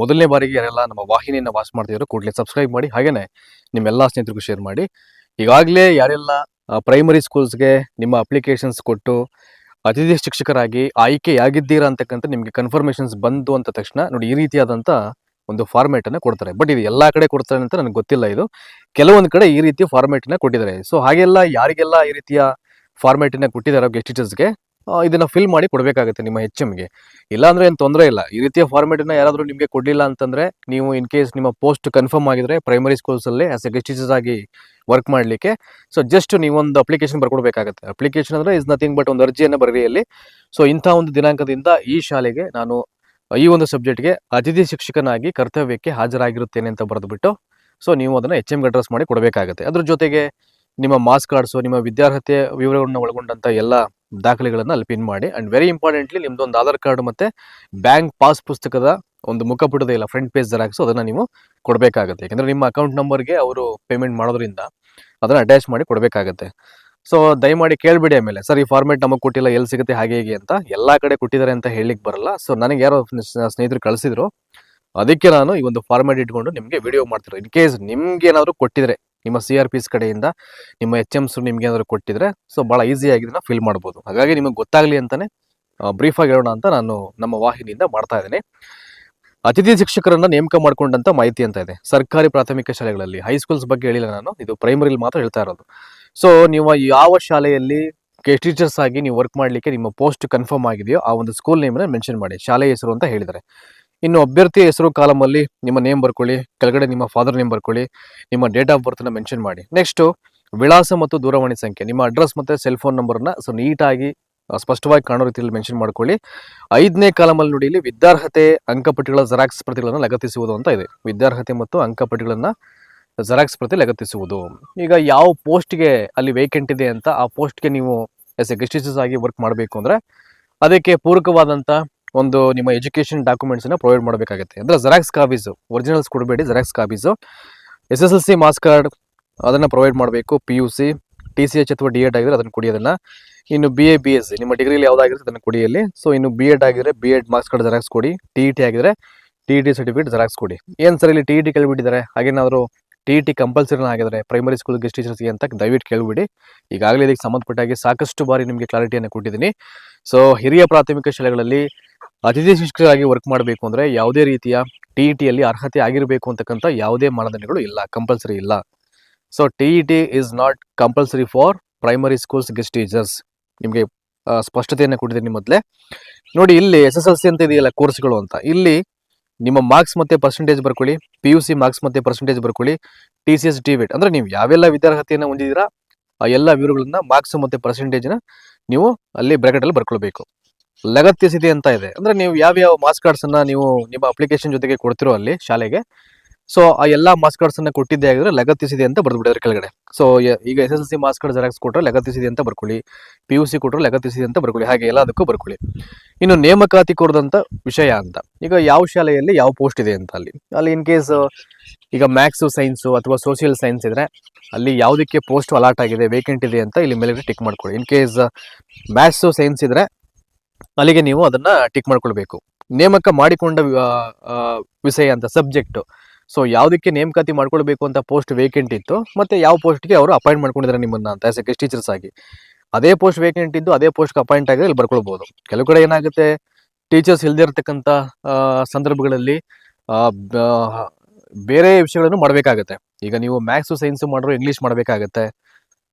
ಮೊದಲನೇ ಬಾರಿಗೆ ಯಾರೆಲ್ಲ ನಮ್ಮ ವಾಹಿನಿಯನ್ನು ವಾಚ್ ಮಾಡ್ತಿದ್ರು ಕೂಡಲೇ ಸಬ್ಸ್ಕ್ರೈಬ್ ಮಾಡಿ. ಹಾಗೇನೆ ನಿಮ್ಮೆಲ್ಲ ಸ್ನೇಹಿತರಿಗೂ ಶೇರ್ ಮಾಡಿ. ಈಗಾಗಲೇ ಯಾರೆಲ್ಲ ಪ್ರೈಮರಿ ಸ್ಕೂಲ್ಸ್ಗೆ ನಿಮ್ಮ ಅಪ್ಲಿಕೇಶನ್ಸ್ ಕೊಟ್ಟು ಅತಿಥಿ ಶಿಕ್ಷಕರಾಗಿ ಆಯ್ಕೆಯಾಗಿದ್ದೀರಾ ಅಂತಕ್ಕಂಥ ನಿಮಗೆ ಕನ್ಫರ್ಮೇಷನ್ಸ್ ಬಂದು ಅಂತ ತಕ್ಷಣ ನೋಡಿ ಈ ರೀತಿಯಾದಂಥ ಒಂದು ಫಾರ್ಮೇಟ್ ಅನ್ನ ಕೊಡ್ತಾರೆ. ಬಟ್ ಇದು ಎಲ್ಲ ಕಡೆ ಕೊಡ್ತಾರೆ ಅಂತ ನನಗೆ ಗೊತ್ತಿಲ್ಲ ಇದು. ಕೆಲವೊಂದು ಕಡೆ ಈ ರೀತಿಯ ಫಾರ್ಮೇಟ್ನ ಕೊಟ್ಟಿದ್ದಾರೆ. ಸೊ ಹಾಗೆಲ್ಲ ಯಾರಿಗೆಲ್ಲ ಈ ರೀತಿಯ ಫಾರ್ಮೇಟ್ನ ಕೊಟ್ಟಿದ್ದಾರೆ ಗೆಸ್ಟ್ ಟೀಚರ್ಸ್ಗೆ ಇದನ್ನ ಫಿಲ್ ಮಾಡಿ ಕೊಡಬೇಕಾಗುತ್ತೆ ನಿಮ್ಮ ಹೆಚ್ ಎಮ್ಗೆ ಇಲ್ಲಾಂದ್ರೆ ಏನು ತೊಂದರೆ ಇಲ್ಲ. ಈ ರೀತಿಯ ಫಾರ್ಮೇಟ್ನ ಯಾರಾದರೂ ನಿಮಗೆ ಕೊಡಲಿಲ್ಲ ಅಂತಂದ್ರೆ ನೀವು ಇನ್ ಕೇಸ್ ನಿಮ್ಮ ಪೋಸ್ಟ್ ಕನ್ಫರ್ಮ್ ಆಗಿದ್ರೆ ಪ್ರೈಮರಿ ಸ್ಕೂಲ್ಸ್ ಅಲ್ಲಿ ಆಸ್ ಎ ಗೆಸ್ಟ್ ಆಗಿ ವರ್ಕ್ ಮಾಡಲಿಕ್ಕೆ. ಸೊ ಜಸ್ಟ್ ನೀವೊಂದು ಅಪ್ಲಿಕೇಶನ್ ಬರ್ಕೊಡ್ಬೇಕಾಗುತ್ತೆ. ಅಪ್ಲಿಕೇಶನ್ ಅಂದ್ರೆ ಇಸ್ ನಥಿಂಗ್ ಬಟ್ ಒಂದು ಅರ್ಜಿಯನ್ನು ಬರೆಯಲ್ಲಿ ಸೊ ಇಂಥ ಒಂದು ದಿನಾಂಕದಿಂದ ಈ ಶಾಲೆಗೆ ನಾನು ಈ ಒಂದು ಸಬ್ಜೆಕ್ಟ್ಗೆ ಅತಿಥಿ ಶಿಕ್ಷಕನಾಗಿ ಕರ್ತವ್ಯಕ್ಕೆ ಹಾಜರಾಗಿರುತ್ತೇನೆ ಅಂತ ಬರೆದುಬಿಟ್ಟು ಸೊ ನೀವು ಅದನ್ನು ಎಚ್ ಎಮ್ಗೆ ಅಡ್ರೆಸ್ ಮಾಡಿ ಕೊಡಬೇಕಾಗುತ್ತೆ. ಅದ್ರ ಜೊತೆಗೆ ನಿಮ್ಮ ಮಾಸ್ಕ್ ಕಾರ್ಡ್ಸು ನಿಮ್ಮ ವಿದ್ಯಾರ್ಹತೆ ವಿವರಗಳನ್ನ ಒಳಗೊಂಡಂತ ಎಲ್ಲ ದಾಖಲೆಗಳನ್ನು ಅಲ್ಲಿ ಪಿನ್ ಮಾಡಿ. ಅಂಡ್ ವೆರಿ ಇಂಪಾರ್ಟೆಂಟ್ಲಿ ನಿಮ್ಮದೊಂದು ಆಧಾರ್ ಕಾರ್ಡ್ ಮತ್ತೆ ಬ್ಯಾಂಕ್ ಪಾಸ್ ಪುಸ್ತಕದ ಒಂದು ಮುಖಪುಟದ ಇಲ್ಲ ಫ್ರಂಟ್ ಪೇಜ್ ಜೆರಾಕ್ಸ್ ಅದನ್ನ ನೀವು ಕೊಡಬೇಕಾಗುತ್ತೆ. ಯಾಕಂದ್ರೆ ನಿಮ್ಮ ಅಕೌಂಟ್ ನಂಬರ್ಗೆ ಅವರು ಪೇಮೆಂಟ್ ಮಾಡೋದ್ರಿಂದ ಅದನ್ನ ಅಟ್ಯಾಚ್ ಮಾಡಿ ಕೊಡಬೇಕಾಗುತ್ತೆ. ಸೊ ದಯಮಾಡಿ ಕೇಳ್ಬಿಡಿ ಆಮೇಲೆ. ಸರ್, ಈ ಫಾರ್ಮೇಟ್ ನಮಗೆ ಕೊಟ್ಟಿಲ್ಲ, ಎಲ್ಲಿ ಸಿಗುತ್ತೆ, ಹಾಗೆ ಹೀಗೆ ಅಂತ. ಎಲ್ಲಾ ಕಡೆ ಕೊಟ್ಟಿದ್ದಾರೆ ಅಂತ ಹೇಳಲಿಕ್ಕೆ ಬರಲ್ಲ. ಸೊ ನನಗೆ ಯಾರೋ ಸ್ನೇಹಿತರು ಕಳಿಸಿದ್ರು. ಅದಕ್ಕೆ ನಾನು ಈ ಒಂದು ಫಾರ್ಮೇಟ್ ಇಟ್ಕೊಂಡು ನಿಮಗೆ ವಿಡಿಯೋ ಮಾಡ್ತಿರೋ ಇನ್ ಕೇಸ್ ನಿಮ್ಗೆ ಏನಾದ್ರು ಕೊಟ್ಟಿದ್ರೆ ನಿಮ್ಮ ಸಿ ಆರ್ ಪಿಸ್ ಕಡೆಯಿಂದ ನಿಮ್ಮ ಎಚ್ ಎಮ್ಸ್ ನಿಮ್ಗೆ ಕೊಟ್ಟಿದ್ರೆ ಸೊ ಬಹಳ ಈಸಿಯಾಗಿ ಇದನ್ನ ಫಿಲ್ ಮಾಡ್ಬೋದು. ಹಾಗಾಗಿ ನಿಮಗೆ ಗೊತ್ತಾಗ್ಲಿ ಅಂತಲೇ ಬ್ರೀಫ್ ಆಗಿ ಹೇಳೋಣ ಅಂತ ನಾನು ನಮ್ಮ ವಾಹಿನಿಯಿಂದ ಮಾಡ್ತಾ ಇದ್ದೀನಿ. ಅತಿಥಿ ಶಿಕ್ಷಕರನ್ನ ನೇಮಕ ಮಾಡಿಕೊಂಡಂಥ ಮಾಹಿತಿ ಅಂತ ಇದೆ. ಸರ್ಕಾರಿ ಪ್ರಾಥಮಿಕ ಶಾಲೆಗಳಲ್ಲಿ ಹೈಸ್ಕೂಲ್ಸ್ ಬಗ್ಗೆ ಹೇಳಿಲ್ಲ ನಾನು, ಇದು ಪ್ರೈಮರಿಲಿ ಮಾತ್ರ ಹೇಳ್ತಾ ಇರೋದು. ಸೊ ನೀವು ಯಾವ ಶಾಲೆಯಲ್ಲಿ ಕೆ ಟೀಚರ್ಸ್ ಆಗಿ ನೀವು ವರ್ಕ್ ಮಾಡಲಿಕ್ಕೆ ನಿಮ್ಮ ಪೋಸ್ಟ್ ಕನ್ಫರ್ಮ್ ಆಗಿದೆಯೋ, ಆ ಒಂದು ಸ್ಕೂಲ್ ನೇಮನ್ನು ಮೆನ್ಷನ್ ಮಾಡಿ ಶಾಲೆ ಹೆಸರು ಅಂತ ಹೇಳಿದ್ದಾರೆ. ಇನ್ನು ಅಭ್ಯರ್ಥಿ ಹೆಸರು ಕಾಲಮಲ್ಲಿ ನಿಮ್ಮ ನೇಮ್ ಬರ್ಕೊಳ್ಳಿ, ಕೆಳಗಡೆ ನಿಮ್ಮ ಫಾದರ್ ನೇಮ್ ಬರ್ಕೊಳ್ಳಿ, ನಿಮ್ಮ ಡೇಟ್ ಆಫ್ ಬರ್ತ್ನ ಮೆನ್ಷನ್ ಮಾಡಿ. ನೆಕ್ಸ್ಟು ವಿಳಾಸ ಮತ್ತು ದೂರವಾಣಿ ಸಂಖ್ಯೆ. ನಿಮ್ಮ ಅಡ್ರೆಸ್ ಮತ್ತು ಸೆಲ್ ಫೋನ್ ನಂಬರ್ನ ಸೊ ನೀಟಾಗಿ ಸ್ಪಷ್ಟವಾಗಿ ಕಾಣೋ ರೀತಿಯಲ್ಲಿ ಮೆನ್ಷನ್ ಮಾಡ್ಕೊಳ್ಳಿ. ಐದನೇ ಕಾಲಮಲ್ಲಿ ನೋಡಿ, ಇಲ್ಲಿ ವಿದ್ಯಾರ್ಹತೆ, ಅಂಕಪಟ್ಟಿಗಳ ಜೆರಾಕ್ಸ್ ಪ್ರತಿಗಳನ್ನು ಲಗತ್ತಿಸುವುದು ಅಂತ ಇದೆ. ವಿದ್ಯಾರ್ಹತೆ ಮತ್ತು ಅಂಕಪಟ್ಟಿಗಳನ್ನು ಜೆರಾಕ್ಸ್ ಪ್ರತಿ ಲಗತ್ತಿಸುವುದು. ಈಗ ಯಾವ ಪೋಸ್ಟ್ಗೆ ಅಲ್ಲಿ ವೇಕೆಂಟ್ ಇದೆ ಅಂತ ಆ ಪೋಸ್ಟ್ಗೆ ನೀವು ಎಸ್ ಎ ಗೆಸ್ಟಿಸಸ್ ಆಗಿ ವರ್ಕ್ ಮಾಡಬೇಕು ಅಂದರೆ, ಅದಕ್ಕೆ ಪೂರಕವಾದಂತ ಒಂದು ನಿಮ್ಮ ಎಜುಕೇಶನ್ ಡಾಕ್ಯುಮೆಂಟ್ಸ್ನ ಪ್ರೊವೈಡ್ ಮಾಡಬೇಕಾಗುತ್ತೆ. ಅಂದ್ರೆ ಜೆರಾಕ್ಸ್ ಕಾಪೀಸ್ ಒರಿಜಿನಲ್ಸ್ ಕೊಡಬೇಡಿ xerox copies S S L C marks card ಅದನ್ನ ಪ್ರೊವೈಡ್ ಮಾಡಬೇಕು P U C T C H ಅಥವಾ ಡಿ ಎಡ್ ಆಗಿದ್ರೆ ಅದನ್ನು ಕೊಡಿ ಇನ್ನು B A B S C ನಿಮ್ಮ ಡಿಗ್ರಿಲಿ ಯಾವುದಾಗಿರುತ್ತೆ ಅದನ್ನು ಕುಡಿಯಲ್ಲಿ ಸೊ ಇನ್ನು ಬಿ ಎಡ್ ಆಗಿದ್ರೆ B Ed marks card xerox ಕೊಡಿ. ಟಿ ಇ ಟಿ ಆಗಿದ್ರೆ T E T certificate xerox ಕೊಡಿ. ಏನ್ ಸರ್ ಇಲ್ಲಿ T E T ಕೇಳ್ಬಿಟ್ಟಿದ್ದಾರೆ? ಹಾಗೇನಾದ್ರು T E T ಕಂಪಲ್ಸರಿನ ಆಗಿದ್ರೆ ಪ್ರೈಮರಿ ಸ್ಕೂಲ್ ಗೆಸ್ಟ್ ಟೀಚರ್ಸ್ಗೆ ಅಂತ ದಯವಿಟ್ಟು ಕೇಳಿಬಿಡಿ. ಈಗಾಗಲೇ ಇದಕ್ಕೆ ಸಂಬಂಧಪಟ್ಟಾಗಿ ಸಾಕಷ್ಟು ಬಾರಿ ನಿಮಗೆ ಕ್ಲಾರಿಟಿಯನ್ನು ಕೊಟ್ಟಿದ್ದೀನಿ. ಸೊ ಹಿರಿಯ ಪ್ರಾಥಮಿಕ ಶಾಲೆಗಳಲ್ಲಿ ಅತಿಥಿ ಶಿಕ್ಷಕರಾಗಿ ವರ್ಕ್ ಮಾಡಬೇಕು ಅಂದ್ರೆ ಯಾವುದೇ ರೀತಿಯ ಟಿ ಇ ಟಿಯಲ್ಲಿ ಅರ್ಹತೆ ಆಗಿರಬೇಕು ಅಂತಕ್ಕಂಥ ಯಾವುದೇ ಮಾನದಂಡಗಳು ಇಲ್ಲ ಕಂಪಲ್ಸರಿ ಇಲ್ಲ. So T E T is not compulsory for primary schools guest teachers ನಿಮಗೆ ಸ್ಪಷ್ಟತೆಯನ್ನು ಕೊಟ್ಟಿದ್ದೀನಿ ಮೊದಲೇ. ನೋಡಿ, ಇಲ್ಲಿ ಎಸ್ ಎಸ್ ಎಲ್ ಸಿ ಅಂತ ಇದೆಯಲ್ಲ ಕೋರ್ಸ್ಗಳು ಅಂತ. ಇಲ್ಲಿ ನಿಮ್ಮ ಮಾರ್ಕ್ಸ್ ಮತ್ತೆ ಪರ್ಸೆಂಟೇಜ್ ಬರ್ಕೊಳ್ಳಿ ಪಿ ಯು ಸಿ ಮಾರ್ಕ್ಸ್ ಮತ್ತೆ ಪರ್ಸೆಂಟೇಜ್ ಬರ್ಕೊಳ್ಳಿ ಟಿ ಸಿ ಎಸ್ ಟಿ ವಿಟ್ ಅಂದ್ರೆ ನೀವು ಯಾವೆಲ್ಲ ವಿದ್ಯಾರ್ಹತೆಯನ್ನು ಹೊಂದಿದ್ದೀರಾ, ಆ ಎಲ್ಲ ವಿವರಗಳನ್ನ ಮಾರ್ಕ್ಸ್ ಮತ್ತೆ ಪರ್ಸೆಂಟೇಜ್ನ ನೀವು ಅಲ್ಲಿ ಬ್ರಾಕೆಟ್ ಅಲ್ಲಿ ಬರ್ಕೊಳ್ಬೇಕು. ಲಗತ್ತಿಸಿದೆ ಅಂತ ಇದೆ. ಅಂದ್ರೆ ನೀವು ಯಾವ ಮಾರ್ಕ್ಸ್ ಕಾರ್ಡ್ಸ್ ಅನ್ನ ನೀವು ನಿಮ್ಮ ಅಪ್ಲಿಕೇಶನ್ ಜೊತೆಗೆ ಕೊಡ್ತಿರೋ ಅಲ್ಲಿ ಶಾಲೆಗೆ. ಸೊ ಆ ಎಲ್ಲಾ ಮಾರ್ಕ್ಸ್ ಕಾರ್ಡ್ಸ್ ಅನ್ನ ಕೊಟ್ಟಿದ್ದೆ ಆಗಿದ್ರೆ ಲಗತ್ತಿಸಿದೆ ಅಂತ ಬರ್ದ್ಬಿಟ್ಟಿದ್ರೆ ಕೆಳಗಡೆ. ಸೊ ಈಗ S S L C marks card xerox ಕೊಟ್ಟರೆ ಲಗತ್ತಿಸಿದೆ ಅಂತ ಬರ್ಕೊಳ್ಳಿ. ಪಿ ಯು ಸಿ ಕೊಟ್ಟರೆ ಲಗತ್ತಿಸಿದೆ ಅಂತ ಬರ್ಕೊಳ್ಳಿ. ಹಾಗೆ ಎಲ್ಲದಕ್ಕೂ ಬರ್ಕೊಳ್ಳಿ. ಇನ್ನು ನೇಮಕಾತಿ ಕೊಡದಂತ ವಿಷಯ ಅಂತ. ಈಗ ಯಾವ ಶಾಲೆಯಲ್ಲಿ ಯಾವ ಪೋಸ್ಟ್ ಇದೆ ಅಂತ ಅಲ್ಲಿ. ಅಲ್ಲಿ ಇನ್ ಕೇಸ್ ಈಗ ಮ್ಯಾಥ್ಸು ಸೈನ್ಸು ಅಥವಾ ಸೋಷಿಯಲ್ ಸೈನ್ಸ್ ಇದ್ರೆ ಅಲ್ಲಿ ಯಾವುದಕ್ಕೆ ಪೋಸ್ಟ್ ಅಲಾಟ್ ಆಗಿದೆ ವೇಕೆಂಟ್ ಇದೆ ಅಂತ ಇಲ್ಲಿ ಮೇಲೆ ಟಿಕ್ ಮಾಡ್ಕೊಳ್ಳಿ. ಇನ್ ಕೇಸ್ ಮ್ಯಾಥ್ಸು ಸೈನ್ಸ್ ಇದ್ರೆ ಅಲ್ಲಿಗೆ ನೀವು ಅದನ್ನ ಟಿಕ್ ಮಾಡ್ಕೊಳ್ಬೇಕು. ನೇಮಕ ಮಾಡಿಕೊಂಡ ವಿಷಯ ಅಂತ ಸಬ್ಜೆಕ್ಟ್ ಸೊ ಯಾವುದಕ್ಕೆ ನೇಮಕಾತಿ ಮಾಡ್ಕೊಳ್ಬೇಕು ಅಂತ ಪೋಸ್ಟ್ ವೇಕೆಂಟ್ ಇತ್ತು, ಮತ್ತೆ ಯಾವ ಪೋಸ್ಟ್ಗೆ ಅವರು ಅಪಾಯಿಂಟ್ ಮಾಡ್ಕೊಂಡಿದ್ದಾರೆ ನಿಮ್ಮನ್ನ ಅಂತ ಆಸ್ ಎ ಗೆಸ್ಟ್ ಟೀಚರ್ಸ್ ಆಗಿ. ಅದೇ ಪೋಸ್ಟ್ ವೇಕೆಂಟ್ ಇದ್ದು, ಅದೇ ಪೋಸ್ಟ್ಗೆ ಅಪಾಯಿಂಟ್ ಆಗಿ ಇಲ್ಲಿ ಬರ್ಕೊಳ್ಬಹುದು ಕೆಲವು ಕಡೆ ಏನಾಗುತ್ತೆ ಟೀಚರ್ಸ್ ಇಲ್ದೇ ಇರತಕ್ಕಂತ ಸಂದರ್ಭಗಳಲ್ಲಿ ಬೇರೆ ವಿಷಯಗಳನ್ನು ಮಾಡಬೇಕಾಗತ್ತೆ. ಈಗ ನೀವು ಮ್ಯಾಥ್ಸ್ ಸೈನ್ಸ್ ಮಾಡಿರೋ ಇಂಗ್ಲಿಷ್ ಮಾಡಬೇಕಾಗತ್ತೆ.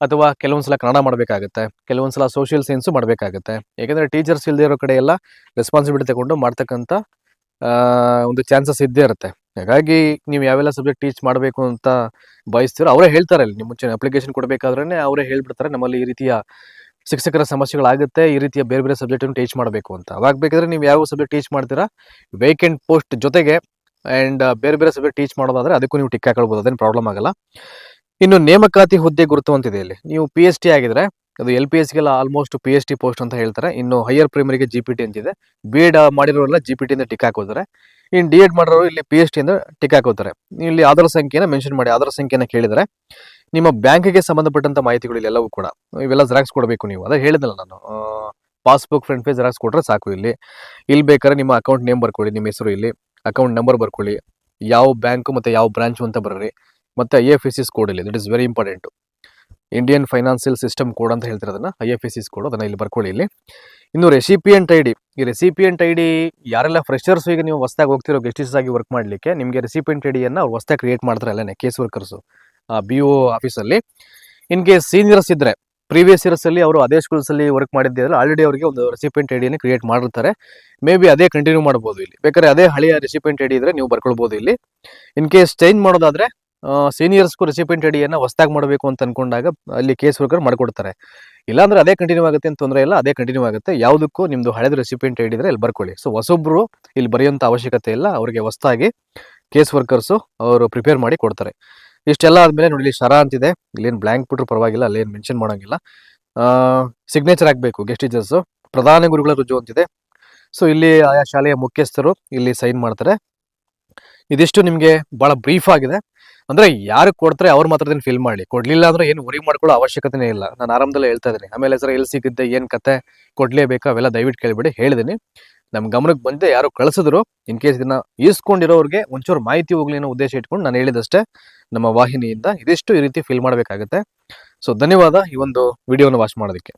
ಅಥವಾ ಕೆಲವೊಂದ್ಸಲ ಕನ್ನಡ ಮಾಡಬೇಕಾಗುತ್ತೆ, ಕೆಲವೊಂದ್ಸಲ ಸೋಷಿಯಲ್ ಸೈನ್ಸು ಮಾಡಬೇಕಾಗುತ್ತೆ. ಯಾಕಂದ್ರೆ ಟೀಚರ್ಸ್ ಇಲ್ಲದೇ ಇರೋ ಕಡೆ ಎಲ್ಲ ರೆಸ್ಪಾನ್ಸಿಬಿಲಿಟಿ ತಗೊಂಡು ಮಾಡ್ತಕ್ಕಂಥ ಒಂದು ಚಾನ್ಸಸ್ ಇದ್ದೇ ಇರುತ್ತೆ. ಹಾಗಾಗಿ ನೀವು ಯಾವೆಲ್ಲ ಸಬ್ಜೆಕ್ಟ್ ಟೀಚ್ ಮಾಡಬೇಕು ಅಂತ ಬಯಸ್ತೀರೋ ಅವರೇ ಹೇಳ್ತಾರೆ ಅಲ್ಲಿ. ನಿಮ್ಮ ಮುಂಚೆ ಅಪ್ಲಿಕೇಶನ್ ಕೊಡಬೇಕಾದ್ರೆ ಅವರೇ ಹೇಳ್ಬಿಡ್ತಾರೆ ನಮ್ಮಲ್ಲಿ ಈ ರೀತಿಯ ಶಿಕ್ಷಕರ ಸಮಸ್ಯೆಗಳಾಗುತ್ತೆ, ಈ ರೀತಿಯ ಬೇರೆ ಬೇರೆ ಸಬ್ಜೆಕ್ಟನ್ನು ಟೀಚ್ ಮಾಡಬೇಕು ಅಂತ. ಅವಾಗ ಬೇಕಾದರೆ ನೀವು ಯಾವ ಸಬ್ಜೆಕ್ಟ್ ಟೀಚ್ ಮಾಡ್ತೀರಾ? ವೇಕೆಂಟ್ ಪೋಸ್ಟ್ ಜೊತೆಗೆ ಆ್ಯಂಡ್ ಬೇರೆ ಬೇರೆ ಸಬ್ಜೆಕ್ಟ್ ಟೀಚ್ ಮಾಡೋದಾದ್ರೆ ಅದಕ್ಕೂ ನೀವು ಟಿಕ್ ಹಾಕೊಳ್ಬೋದು, ಅದೇನು ಪ್ರಾಬ್ಲಮ್ ಆಗಲ್ಲ. ಇನ್ನು ನೇಮಕಾತಿ ಹುದ್ದೆ ಗುರುತು ಅಂತಿದೆ ಇಲ್ಲಿ. ನೀವು ಪಿ ಎಚ್ ಟಿ ಆಗಿದ್ರೆ, ಅದು ಎಲ್ ಪಿ ಎಸ್ ಗೆಲ್ಲ almost P H T post ಅಂತ ಹೇಳ್ತಾರೆ. ಇನ್ನು ಹೈಯರ್ ಪ್ರೈಮರಿಗೆ ಜಿ ಪಿ ಟಿ ಅಂತಿದೆ. ಬಿ ಎಡ್ ಮಾಡಿರೋರೆಲ್ಲ ಜಿ ಪಿ ಟಿ ಇಂದ ಟಿಕ್ ಹಾಕೋತಾರೆ. ಇನ್ನು ಡಿ ಎಡ್ ಮಾಡಿರೋರು ಇಲ್ಲಿ ಪಿ ಎಚ್ ಟಿ ಇಂದ ಟಿಕ್ ಹಾಕೋತಾರೆ. ಇಲ್ಲಿ ಆಧಾರ್ ಸಂಖ್ಯೆನ ಮೆನ್ಷನ್ ಮಾಡಿ, ಆಧಾರ್ ಸಂಖ್ಯೆನ ಕೇಳಿದರೆ ನಿಮ್ಮ ಬ್ಯಾಂಕಿಗೆ ಸಂಬಂಧಪಟ್ಟಂತ ಮಾಹಿತಿಗಳು ಇಲ್ಲಿ ಎಲ್ಲವೂ ಕೂಡ, ಇವೆಲ್ಲ ಜೆರಾಕ್ಸ್ ಕೊಡಬೇಕು ನೀವು. ಅದೇ ಹೇಳಿದ್ನಲ್ಲ ನಾನು. ಪಾಸ್ಬುಕ್ ಫ್ರಂಟ್ ಪೇಜ್ ಜೆರಾಕ್ಸ್ ಕೊಟ್ರೆ ಸಾಕು ಇಲ್ಲಿ. ಇಲ್ಲಿ ಬೇಕಾದ್ರೆ ನಿಮ್ಮ ಅಕೌಂಟ್ ನೇಮ್ ಬರ್ಕೊಳ್ಳಿ, ನಿಮ್ಮ ಹೆಸರು ಇಲ್ಲಿ ಅಕೌಂಟ್ ನಂಬರ್ ಬರ್ಕೊಳ್ಳಿ. ಯಾವ ಬ್ಯಾಂಕು ಮತ್ತು ಯಾವ ಬ್ರಾಂಚು ಅಂತ ಬರ್ರಿ. ಮತ್ತು I F S is code ಇಲ್ಲಿ that is very important Indian financial system code ಅಂತ ಹೇಳ್ತಾರೆ ಅದನ್ನು ಐ ಎಫ್ ಎಸ್ ಕೋಡ್ ಅದನ್ನು ಇಲ್ಲಿ ಬರ್ಕೊಳ್ಳಿ ಇಲ್ಲಿ. ಇನ್ನು ರೆಸಿಪಿಯಂಟ್ ಐ ಡಿ ಈ ರೆಸಿಪಿಯಂಟ್ ಐ ಡಿ ಯಾರೆಲ್ಲ ಫ್ರೆಶರ್ಸ್ ಈಗ ನೀವು ಹೊಸ್ದಾಗಿ ಹೋಗ್ತಿರೋ ಗೆಸ್ಟಿಸ್ ಆಗಿ ವರ್ಕ್ ಮಾಡಲಿಕ್ಕೆ ನಿಮಗೆ ರೆಸಿಪಿಯಂಟ್ ಐ ಡಿಯನ್ನು ಅವ್ರು ಕ್ರಿಯೇಟ್ ಮಾಡ್ತಾರೆ ಅಲ್ಲೇ ಕೇಸ್ ವರ್ಕರ್ಸು ಬಿ ಒ ಆಫೀಸಲ್ಲಿ ಇನ್ ಕೇಸ್ ಸೀನಿಯರ್ಸ್ ಇದ್ದರೆ ಪ್ರೀವಿಯಸ್ ಇಯರ್ಸಲ್ಲಿ ಅವರು ಅದೇ ಸ್ಕೂಲ್ಸಲ್ಲಿ ವರ್ಕ್ ಮಾಡಿದ್ದಿದ್ರೆ ಆಲ್ರೆಡಿ ಅವರಿಗೆ ಒಂದು ರೆಸಿಪಿಯಂಟ್ ಐ ಡಿಯನ್ನು ಕ್ರಿಯೇಟ್ ಮಾಡಿರ್ತಾರೆ ಮೇ ಬಿ ಅದೇ ಕಂಟಿನ್ಯೂ ಮಾಡ್ಬೋದು ಇಲ್ಲಿ. ಬೇಕಾದ್ರೆ ಅದೇ ಹಳೆಯ ರೆಸಿಪಿಯಂಟ್ ಐ ಡಿ ಇದ್ರೆ ನೀವು ಬರ್ಕೊಳ್ಬೋದು ಇಲ್ಲಿ. ಇನ್ ಕೇಸ್ ಚೇಂಜ್ ಮಾಡೋದಾದ್ರೆ ಸೀನಿಯರ್ಸ್ಗೂ ರೆಸಿಪೆಂಟ್ ಅಡಿ ಡಿಯನ್ನು ಹೊಸ್ದಾಗಿ ಮಾಡಬೇಕು ಅಂತ ಅನ್ಕೊಂಡಾಗ ಅಲ್ಲಿ ಕೇಸ್ ವರ್ಕರ್ ಮಾಡ್ಕೊಡ್ತಾರೆ. ಇಲ್ಲಾಂದ್ರೆ ಅದೇ ಕಂಟಿನ್ಯೂ ಆಗುತ್ತೆ ಅಂತ ತೊಂದರೆ ಇಲ್ಲ, ಅದೇ ಕಂಟಿನ್ಯೂ ಆಗುತ್ತೆ. ಯಾವುದಕ್ಕೂ ನಿಮ್ದು ಹಳೆದ ರೆಸಿಪೆಂಟ್ ಐಡಿ ಇದ್ರೆ ಇಲ್ಲಿ ಬರ್ಕೊಳ್ಳಿ. ಸೊ ಹೊಸೊಬ್ರು ಇಲ್ಲಿ ಬರೆಯುವಂಥ ಅವಶ್ಯಕತೆ ಇಲ್ಲ, ಅವರಿಗೆ ಹೊಸದಾಗಿ ಕೇಸ್ ವರ್ಕರ್ಸು ಅವರು ಪ್ರಿಪೇರ್ ಮಾಡಿ ಕೊಡ್ತಾರೆ. ಇಷ್ಟೆಲ್ಲ ಆದಮೇಲೆ ನೋಡಿ, ಇಲ್ಲಿ ಶರ ಅಂತಿದೆ. ಇಲ್ಲೇನು ಬ್ಲ್ಯಾಂಕ್ ಬಿಟ್ರು ಪರವಾಗಿಲ್ಲ, ಅಲ್ಲೇನು ಮೆನ್ಷನ್ ಮಾಡೋಂಗಿಲ್ಲ. ಸಿಗ್ನೇಚರ್ ಆಗಬೇಕು ಗೆಸ್ಟ್ ಟೀಚರ್ಸು ಪ್ರಧಾನ ಗುರುಗಳ ರುಜು ಅಂತಿದೆ. ಸೊ ಇಲ್ಲಿ ಆಯಾ ಶಾಲೆಯ ಮುಖ್ಯಸ್ಥರು ಇಲ್ಲಿ ಸೈನ್ ಮಾಡ್ತಾರೆ. ಇದಿಷ್ಟು ನಿಮಗೆ ಭಾಳ ಬ್ರೀಫ್ ಆಗಿದೆ. ಅಂದ್ರೆ ಯಾರು ಕೊಡ್ತಾರೆ ಅವ್ರು ಮಾತ್ರ ಇದನ್ನ ಫಿಲ್ ಮಾಡಿ. ಕೊಡ್ಲಿಲ್ಲ ಅಂದ್ರೆ ಏನು ವರಿ ಮಾಡ್ಕೊಳ್ಳೋ ಅವಶ್ಯಕತೆನೇ ಇಲ್ಲ. ನಾನು ಆರಾಮದಲ್ಲೇ ಹೇಳ್ತಾ ಇದ್ದೀನಿ. ಆಮೇಲೆ ಸರ್ ಎಲ್ಲಿ ಸಿಗುತ್ತೆ, ಏನು ಕತೆ, ಕೊಡ್ಲೇಬೇಕು ಅವೆಲ್ಲ ದಯವಿಟ್ಟು ಕೇಳಿಬಿಡಿ. ಹೇಳಿದ್ದೀನಿ. ನಮ್ಮ ಗಮನಕ್ಕೆ ಬಂದೆ ಯಾರು ಕಳಿಸಿದ್ರು, ಇನ್ ಕೇಸ್ ಇದನ್ನ ಈಸ್ಕೊಂಡಿರೋರಿಗೆ ಒಂಚೂರು ಮಾಹಿತಿ ಹೋಗ್ಲಿ ಅನ್ನೋ ಉದ್ದೇಶ ಇಟ್ಕೊಂಡು ನಾನು ಹೇಳಿದಷ್ಟೇ ನಮ್ಮ ವಾಹಿನಿಯಿಂದ ಇದಿಷ್ಟು ಈ ರೀತಿ ಫಿಲ್ ಮಾಡಬೇಕಾಗುತ್ತೆ. ಸೊ ಧನ್ಯವಾದ ಈ ಒಂದು ವಿಡಿಯೋನ ವಾಚ್ ಮಾಡೋದಕ್ಕೆ.